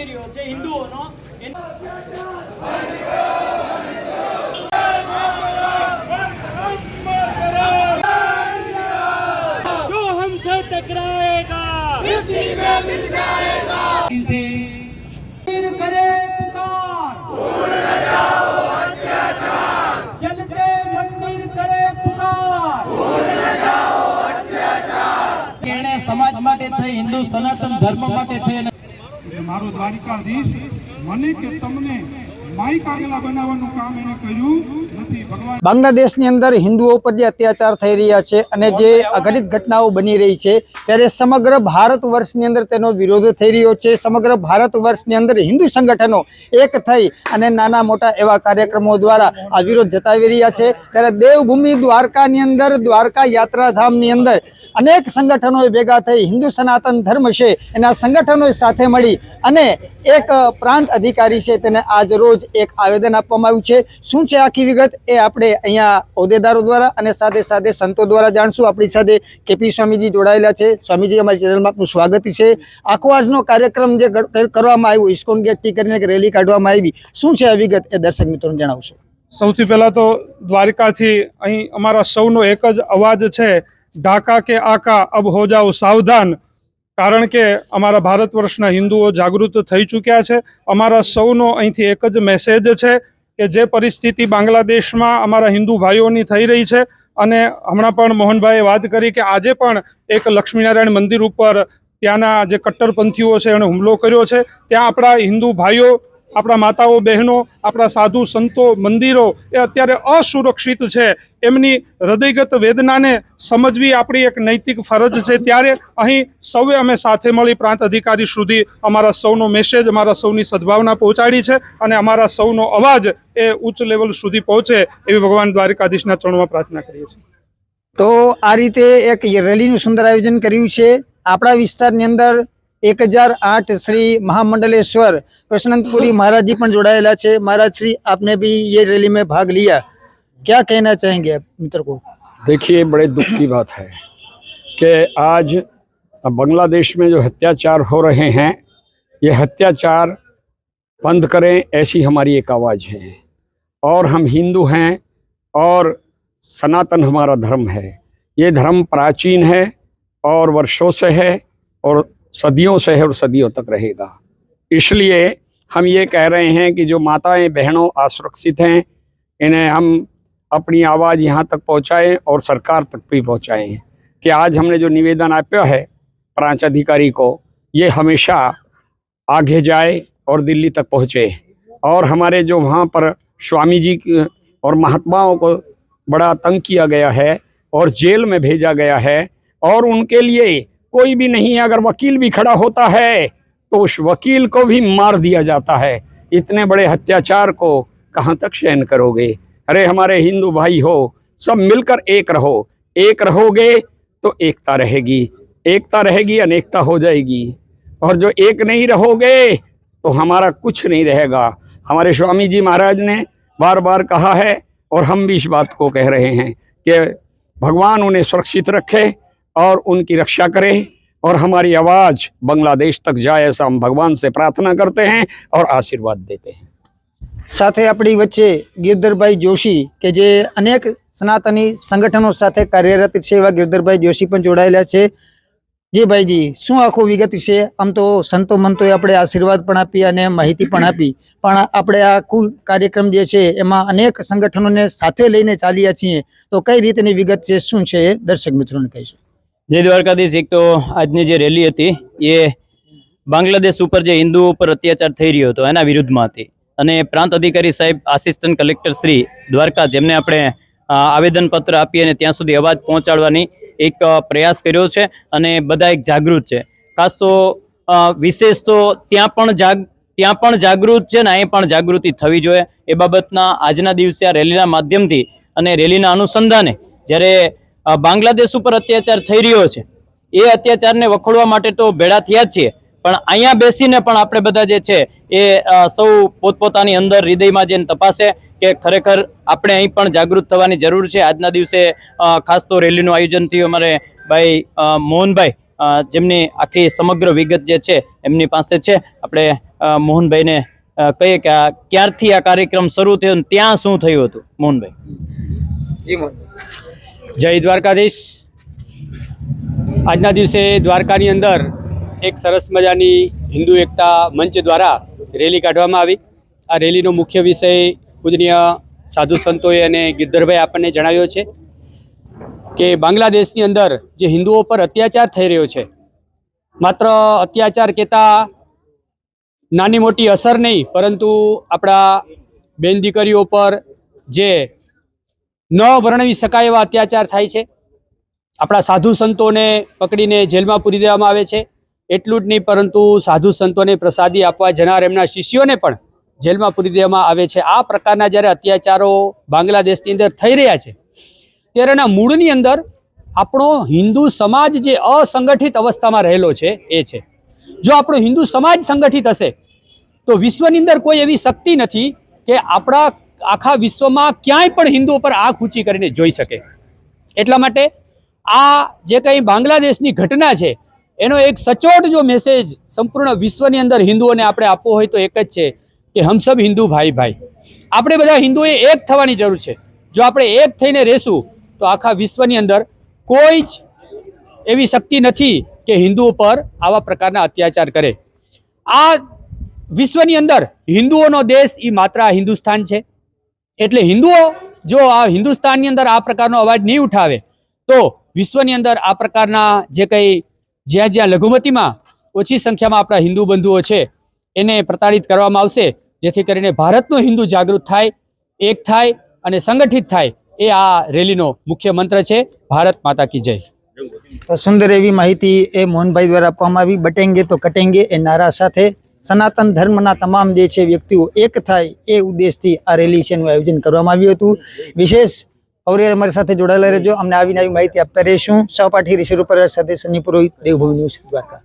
થઈ રહ્યો છે હિન્દુઓનો. સમાજ માટે થઈ હિન્દુ સનાતન ધર્મ માટે થઈ મારો દ્વારિકાધીશ મને કે તમને બાંગ્લાદેશની અંદર હિન્દુઓ પર જે અત્યાચાર થઈ રહ્યા છે અને જે અઘટિત ઘટનાઓ બની રહી છે, ત્યારે સમગ્ર ભારત વર્ષની અંદર તેનો વિરોધ થઈ રહ્યો છે. સમગ્ર ભારત વર્ષની અંદર હિન્દુ સંગઠનો એક થઈ અને નાના મોટા એવા કાર્યક્રમો દ્વારા આ વિરોધ જતાવી રહ્યા છે. ત્યારે દેવભૂમિ દ્વારકાની અંદર, દ્વારકા યાત્રાધામની અંદર અનેક સંગઠનોએ ભેગા થઈ હિન્દુ સનાતન ધર્મ છે, એના સંગઠનો સાથે મળી અને એક પ્રાંત અધિકારી છે, તેને આજ રોજ એક આવેદન આપવામાં આવ્યું છે. શું છે આખી વિગત? એ આપણે અહીંયા હોદ્દેદારો દ્વારા અને સાથે સાથે સંતો દ્વારા જાણશું. આપણી સાથે કેપી સ્વામીજી જોડાયેલા છે. સ્વામીજી, અમારી ચેનલમાં આપનું સ્વાગત છે. આખો આજનો કાર્યક્રમ જે કરવામાં આવ્યો, ઇસ્કોન ગેટથી કરીને એક રેલી કાઢવામાં આવી. શું છે આ વિગત? એ દર્શક મિત્રોને જણાવશો. સૌથી પહેલાં તો દ્વારિકાથી અહીં અમારા સૌનો એક જ અવાજ છે. ઢાકા કે આકા અબ હો જાઓ સાવધાન કારણ કે અમારા ભારત વર્ષના હિન્દુઓ જાગૃત થઈ ચૂક્યા છે અમારા સૌનો અહીંથી એક જ મેસેજ છે કે જે પરિસ્થિતિ બાંગ્લાદેશમાં અમારા હિન્દુ ભાઈઓની થઈ રહી છે અને હમણાં પણ મોહનભાઈએ વાત કરી કે આજે પણ એક લક્ષ્મીનારાયણ મંદિર ઉપર ત્યાંના જે કટ્ટરપંથીઓ છે એણે હુમલો કર્યો છે, ત્યાં આપણા હિન્દુ ભાઈઓ આપણા માતાઓ, બહેનો, આપણા સાધુ સંતો, મંદિરો એ અત્યારે અસુરક્ષિત છે. એમની હૃદયગત વેદનાને સમજવી આપણી એક નૈતિક ફરજ છે. ત્યારે અહીં સૌએ અમે સાથે મળી પ્રાંત અધિકારી સુધી અમારા સૌનો મેસેજ અમારા સૌની સદભાવના પહોંચાડી છે અને અમારા સૌનો અવાજ એ ઉચ્ચ લેવલ સુધી પહોંચે એવી ભગવાન દ્વારિકાધીશના ચરણમાં પ્રાર્થના કરીએ છીએ. તો આ રીતે એક રેલીનું સુંદર આયોજન કર્યું છે. આપણા વિસ્તારની અંદર एक हज़ार आठ श्री महामंडलेश्वर कृष्णपुरी महाराज जी પણ है महाराज श्री आपने भी ये रैली में भाग लिया. क्या कहना चाहेंगे मित्र को? देखिए बड़े दुख की बात है कि आज बांग्लादेश में जो हत्याचार हो रहे हैं ये हत्याचार बंद करें ऐसी हमारी एक आवाज़ है। और हम हिंदू हैं और सनातन हमारा धर्म है। ये धर्म प्राचीन है और वर्षों से है और सदियों से और सदियों तक रहेगा। इसलिए हम ये कह रहे हैं कि जो माताएँ, बहनों असुरक्षित हैं, इन्हें हम अपनी आवाज़ यहाँ तक पहुँचाएँ और सरकार तक भी पहुँचाएँ कि आज हमने जो निवेदन आप्या है प्रांत अधिकारी को, ये हमेशा आगे जाए और दिल्ली तक पहुँचे। और हमारे जो वहाँ पर स्वामी जी और महात्माओं को बड़ा तंग किया गया है और जेल में भेजा गया है और उनके लिए कोई भी नहीं है अगर वकील भी खड़ा होता है तो उस वकील को भी मार दिया जाता है। इतने बड़े अत्याचार को कहाँ तक सहन करोगे? अरे, हमारे हिंदू भाई हो, सब मिलकर एक रहो। एक रहोगे तो एकता रहेगी। एकता रहेगी, अनेकता हो जाएगी। और जो एक नहीं रहोगे तो हमारा कुछ नहीं रहेगा। हमारे स्वामी जी महाराज ने बार बार कहा है, और हम भी इस बात को कह रहे हैं कि भगवान उन्हें सुरक्षित रखे और उनकी रक्षा करे और हमारी आवाज़ बांग्लादेश तक जाए ऐसा हम भगवान से प्रार्थना करते हैं और आशीर्वाद देते हैं સાથે આપણી વચ્ચે ગિરધરભાઈ જોશી કે જે અનેક સનાતની સંગઠનો સાથે કાર્યરત છે એવા ગિરધરભાઈ જોશી પણ જોડાયેલા છે જી ભાઈજી શું આખું વિગત છે આમ તો સંતો મંતોએ આપણે આશીર્વાદ પણ આપી અને માહિતી પણ આપી પણ આપણે આ આખું કાર્યક્રમ જે છે એમાં અનેક સંગઠનોને સાથે લઈને ચાલ્યા છીએ તો કઈ રીતની વિગત છે શું છે એ દર્શક મિત્રોને કહીશું જય દ્વારકાધીશ. એક તો આજની જે રેલી હતી, એ બાંગ્લાદેશ ઉપર જે હિન્દુઓ ઉપર અત્યાચાર થઈ રહ્યો હતો, એના વિરુદ્ધમાં હતી અને પ્રાંત અધિકારી સાહેબ આસિસ્ટન્ટ કલેક્ટર શ્રી દ્વારકા, જેમને આપણે આવેદનપત્ર આપી અને ત્યાં સુધી અવાજ પહોંચાડવાની એક પ્રયાસ કર્યો છે અને બધા એક જાગૃત છે. ખાસ તો વિશેષ તો ત્યાં પણ જાગ, ત્યાં પણ જાગૃત છે ને અહીં પણ જાગૃતિ થવી જોઈએ. એ બાબતના આજના દિવસે આ રેલીના માધ્યમથી અને રેલીના અનુસંધાને જ્યારે બાંગ્લાદેશ ઉપર અત્યાચાર થઈ રહ્યો છે. એ અત્યાચારને વખોડવા માટે તો ભેળા થયા જ છીએ. પણ અહીંયા બેસીને પણ આપણે બધા જે છે, એ સૌ પોતપોતાની અંદર હૃદયમાં જઈને તપાસે કે ખરેખર આપણે અહીં પણ જાગૃત થવાની જરૂર છે. આજના દિવસે ખાસ તો રેલીનું આયોજન થયું અમારે ભાઈ મોહનભાઈ જેમની આખી સમગ્ર વિગત જે છે એમની પાસે છે. આપણે મોહનભાઈને કહીએ કે આ ક્યારથી આ કાર્યક્રમ શરૂ થયો ત્યાં શું થયું હતું? મોહનભાઈ. જય દ્વારકાધીશ. આજના દિવસે દ્વારકાની અંદર એક સરસ મજાની હિન્દુ એકતા મંચ દ્વારા રેલી કાઢવામાં આવી. આ રેલીનો મુખ્ય વિષય પૂજનીય સાધુ સંતોએ અને ગિદ્ધરભાઈ આપણને જણાવ્યો છે કે બાંગ્લાદેશની અંદર જે હિન્દુઓ પર અત્યાચાર થઈ રહ્યો છે, માત્ર અત્યાચાર કહેતા નાની મોટી અસર નહીં, પરંતુ આપણા બેન દીકરીઓ પર જે ન વર્ણવી શકાય એવા અત્યાચાર થાય છે. આપણા સાધુ સંતોને પકડીને જેલમાં પૂરી દેવામાં આવે છે. એટલું જ નહીં, પરંતુ સાધુ સંતોને પ્રસાદી આપવા જનાર એમના શિષ્યોને પણ જેલમાં પૂરી દેવામાં આવે છે. આ પ્રકારના જ્યારે અત્યાચારો બાંગ્લાદેશની અંદર થઈ રહ્યા છે, ત્યારે એના મૂળની અંદર આપણો હિન્દુ સમાજ જે અસંગઠિત અવસ્થામાં રહેલો છે એ છે. જો આપણો હિન્દુ સમાજ સંગઠિત હશે, તો વિશ્વની અંદર કોઈ એવી શક્તિ નથી કે આપણા આખા વિશ્વમાં ક્યાંય પણ હિન્દુઓ પર આંખ ઊંચી કરીને જોઈ શકે. એટલા માટે આ જે કંઈ બાંગ્લાદેશની ઘટના છે, એનો એક સચોટ જો મેસેજ સંપૂર્ણ વિશ્વની અંદર હિન્દુઓને આપણે આપવો હોય તો એક જ છે કે હમ સબ હિન્દુ ભાઈ ભાઈ. આપણે બધા હિન્દુએ એક થવાની જરૂર છે. જો આપણે એક થઈને રહેશું તો આખા વિશ્વની અંદર કોઈ જ એવી શક્તિ નથી કે હિન્દુઓ પર આવા પ્રકારના અત્યાચાર કરે. આ વિશ્વની અંદર હિન્દુઓનો દેશ એ માત્ર હિન્દુસ્તાન છે. એટલે હિન્દુઓ, જો આ હિન્દુસ્તાનની અંદર આ પ્રકારનો અવાજ નહીં ઉઠાવે, તો વિશ્વની અંદર આ પ્રકારના જે કંઈ જ્યાં જ્યાં લઘુમતીમાં ઓછી સંખ્યામાં આપણા હિન્દુ બંધુઓ છે, એને પ્રતાડિત કરવામાં આવશે, જેથી કરીને ભારતનો હિન્દુ જાગૃત થાય, એક થાય અને સંગઠિત થાય, એ આ રેલીનો મુખ્ય મંત્ર છે. ભારત માતા કી જય. તો સુંદર એવી માહિતી એ મોહનભાઈ દ્વારા આપવામાં આવી. બટેંગે તો કટેંગે, એ નારા સાથે સનાતન ધર્મના તમામ જે છે વ્યક્તિઓ એક થાય એ ઉદ્દેશથી આ રેલી છે આયોજન કરવામાં આવ્યું હતું. વિશેષ અવરે અમારી સાથે જોડાયેલા રહેજો. અમને આવીને આવી માહિતી આપતા રહીશું. સહપાઠી ઋષિ રૂપરાજ સાથે સની પુરોહિત, દેવભૂમિ ન્યૂઝ, દ્વારકા.